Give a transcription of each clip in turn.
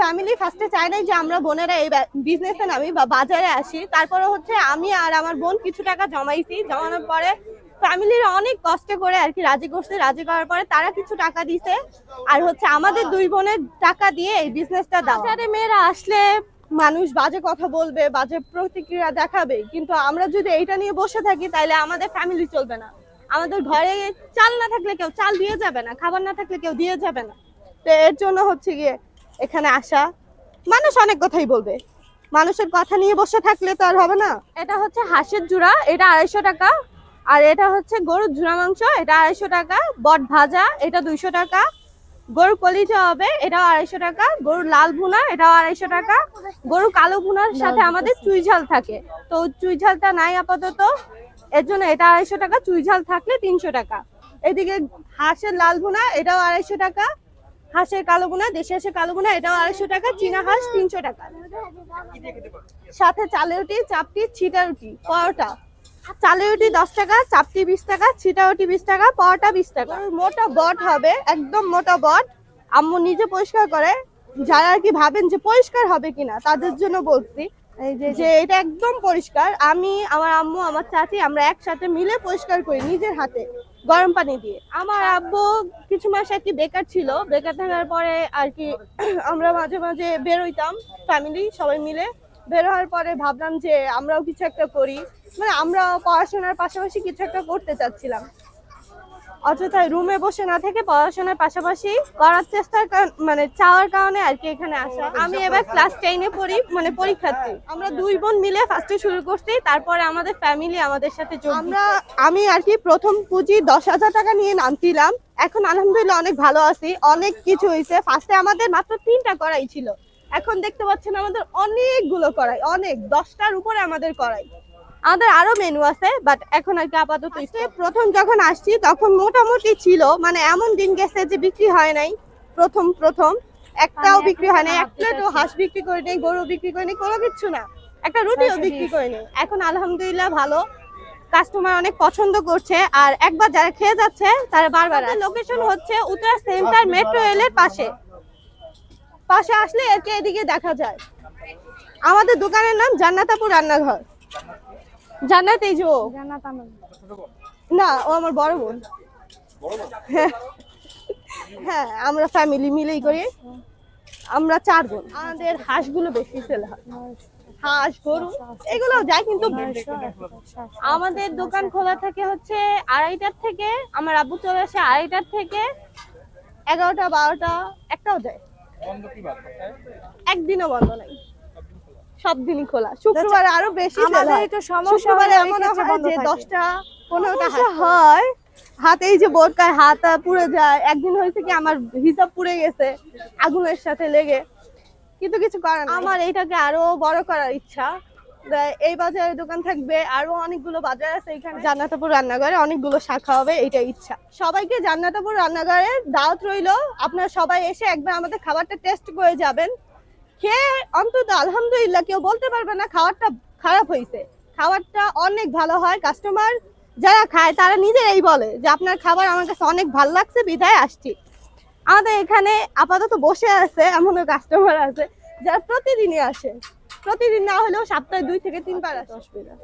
Family ফার্স্টে চায় নাই যে আমরা বোনেরা এই বিজনেসে নামি বা বাজারে আসি। তারপরে হচ্ছে আমি আর আমার বোন কিছু টাকা জমাইছি। জমানোর পরে ফ্যামিলির অনেক কষ্ট করে আর কি রাজি করছে। রাজি করার পরে তারা কিছু টাকা দিছে। আর হচ্ছে আমাদের দুই বোনের টাকা দিয়ে এই বিজনেসটা বাজারে মেয়েরা আসলে মানুষ বাজে কথা বলবে, বাজে প্রতিক্রিয়া দেখাবে। কিন্তু আমরা যদি এইটা নিয়ে বসে থাকি তাহলে আমাদের ফ্যামিলি চলবে না। আমাদের ঘরে চাল না থাকলে কেউ চাল দিয়ে যাবে না, খাবার না থাকলে কেউ দিয়ে যাবে না। তো এর জন্য হচ্ছে গিয়ে এখানে আসা মানুষ অনেক কথাই বলবে। মানুষের কথা নিয়ে বসে থাকলে তো আর হবে না। এটা হচ্ছে হাঁসের জুড়া এটা আড়াইশো টাকা। আর এটা হচ্ছে গরুর ঝুড়া মাংস এটা আড়াইশো টাকা। বট ভাজা এটা দুইশো টাকা। গরুর কলিজা হবে এটাও আড়াইশো টাকা। গরুর লাল ভুনা এটাও আড়াইশো টাকা। গরু কালো ভুনার সাথে আমাদের চুই ঝাল থাকে। তো চুই ঝালটা নাই আপাতত। এর জন্য এটা আড়াইশো টাকা চুই ঝাল থাকলে তিনশো টাকা। এদিকে হাঁসের লাল ভুনা এটাও আড়াইশো টাকা। হাঁসের কালো ভুনা দেশি হাঁসের কালো ভুনা এটাও আড়াইশো টাকা, চীনা হাঁস তিনশো টাকা। সাথে চালের রুটি, চাপটি, ছিটা রুটি, পরোটা। চালের রুটি দশ টাকা, চাপটি বিশ টাকা, ছিটা রুটি বিশ টাকা, পরোটা বিশ টাকা। মোটা বট হবে, একদম মোটা বট। আম্মু নিজে পরিষ্কার করে, যারা আর কি ভাবেন যে পরিষ্কার হবে কিনা, তাদের জন্য বলছি। যে এটা একদম পরিষ্কার। আমি, আমার আম্মু, আমার চাচি, আমরা একসাথে মিলে পরিষ্কার করি নিজের হাতে, গরম পানি দিয়ে। আমার আব্বু কিছু মাস আর কি বেকার ছিল। বেকার থাকার পরে আর কি আমরা মাঝে মাঝে বেরোইতাম ফ্যামিলি সবাই মিলে। বের হওয়ার পরে ভাবলাম যে আমরাও কিছু একটা করি। মানে আমরা পড়াশোনার পাশাপাশি কিছু একটা করতে চাচ্ছিলাম। অযথায় রুমে বসে না থেকে পড়াশোনার পাশাপাশি করার কারণ- মানে চাওয়ার কারণে আর কি এখানে আসা। আমি এবার ক্লাস টেনে পড়ি মানে পরীক্ষার্থী। আমরা দুই বোন মিলে ফার্স্টে শুরু করছি তারপরে আমাদের ফ্যামিলি আমাদের সাথে যোগ আমরা আমি আর কি প্রথম পুঁজি দশ হাজার টাকা নিয়ে নামছিলাম। এখন আলহামদুলিল্লাহ অনেক ভালো আছি অনেক কিছু হয়েছে। ফার্স্টে আমাদের মাত্র তিনটা করাই ছিল। এখন দেখতে পাচ্ছেন আমাদের অনেকগুলো করাই অনেক। দশটার উপরে আমাদের করাই আমাদের আরও মেনু আছে বাট এখন আর কি আপাতত প্রথম যখন আসছি তখন মোটামুটি ছিল মানে এমন দিন গেছে যে বিক্রি হয় নাই প্রথম প্রথম। একটাও বিক্রি হয় নাই এক প্লেটও হাঁস বিক্রি করে নেই গরু বিক্রি করে নেই কোনো কিছু না। একটা রুটিও বিক্রি করে নেই। এখন আলহামদুলিল্লাহ ভালো। কাস্টমার অনেক পছন্দ করছে আর একবার যারা খেয়ে যাচ্ছে তারা বারবার লোকেশন হচ্ছে উত্তরা সেন্টার মেট্রো রেলের পাশে। পাশে আসলে একে এদিকে দেখা যায়। আমাদের দোকানের নাম জান্নাতাপুর রান্নাঘর। জান্নাত এই যে ও। না ও আমার বড় বোন। হ্যাঁ। হ্যাঁ আমরা ফ্যামিলি মিলেই করি। আমরা চার বোন। আমাদের হাঁসগুলো বেশি সেল হয়। হাঁস গরু এগুলো যায় কিন্তু আমাদের দোকান খোলা থাকে হচ্ছে আড়াইটার থেকে। আমার আব্বু চলে আসে আড়াইটার থেকে। এগারোটা বারোটা একটাও যায়। একদিনও বন্ধ নাই। সব দিনই খোলা। শুক্রবার আরও বেশি আমাদের হয়। একটু সমস্যা শুক্রবারে এমন হয় যে থাকে। দশটা পনেরোটা হাত হয়। হাতে এই যে বোরকার হাত পুড়ে যায়। একদিন হয়েছে কি আমার হিসাব পুড়ে গেছে আগুনের সাথে লেগে। কিন্তু কিছু করার আমার এইটাকে আরও বড় করার ইচ্ছা। এই বাজারে দোকান থাকবে আরও অনেকগুলো বাজার আছে এখানে। জান্নাতাপুর রান্নাঘরে অনেকগুলো শাখা হবে এটা ইচ্ছা। সবাইকে জান্নাতাপুর রান্নাঘরে দাওয়াত রইল। আপনারা সবাই এসে একবার আমাদের খাবারটা টেস্ট করে যাবেন। খেয়ে অন্তত আলহামদুলিল্লাহ কেউ বলতে পারবে না খাবারটা খারাপ হয়েছে। খাবারটা অনেক ভালো হয় কাস্টমার যারা খায় তারা নিজেরাই বলে যে আপনার খাবার আমার কাছে অনেক ভালো লাগছে বিধায় আসছি। আমাদের এখানে আপাতত বসে আছে এমনও কাস্টমার আছে যারা প্রতিদিনই আসে। প্রতিদিন না হলেও সপ্তাহে দুই থেকে তিনবার আসে। অসুবিধা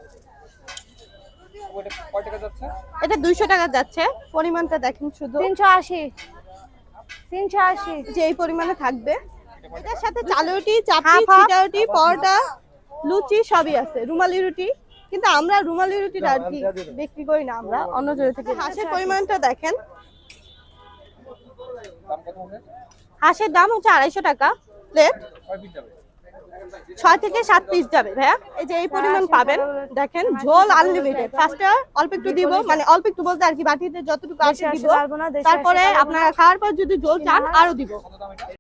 এটা দুইশো টাকা যাচ্ছে পরিমাণটা দেখেন শুধু। তিনশো আশি। তিনশো আশি। যে এই পরিমাণে থাকবে। এটার সাথে চালু রুটি চাপটি রুটি পরোটা লুচি সবই আছে রুমালি রুটি। কিন্তু আমরা রুমালি রুটিটা আর কি বিক্রি করি না আমরা অন্য জায়গা থেকে। হাঁসের পরিমাণটা দেখেন। হাঁসের দাম হচ্ছে আড়াইশো টাকা প্লেট ছয় থেকে সাত পিস যাবে ভাইয়া। এই যে এই পরিমাণ পাবেন। দেখেন ঝোল আনলিমিটেড ফার্স্টে অল্প একটু দিব মানে অল্প একটু বলতে আর কি বাটিতে যতটুকু আছে দিব। তারপরে আপনারা খাওয়ার পর যদি ঝোল চান আরও দিব।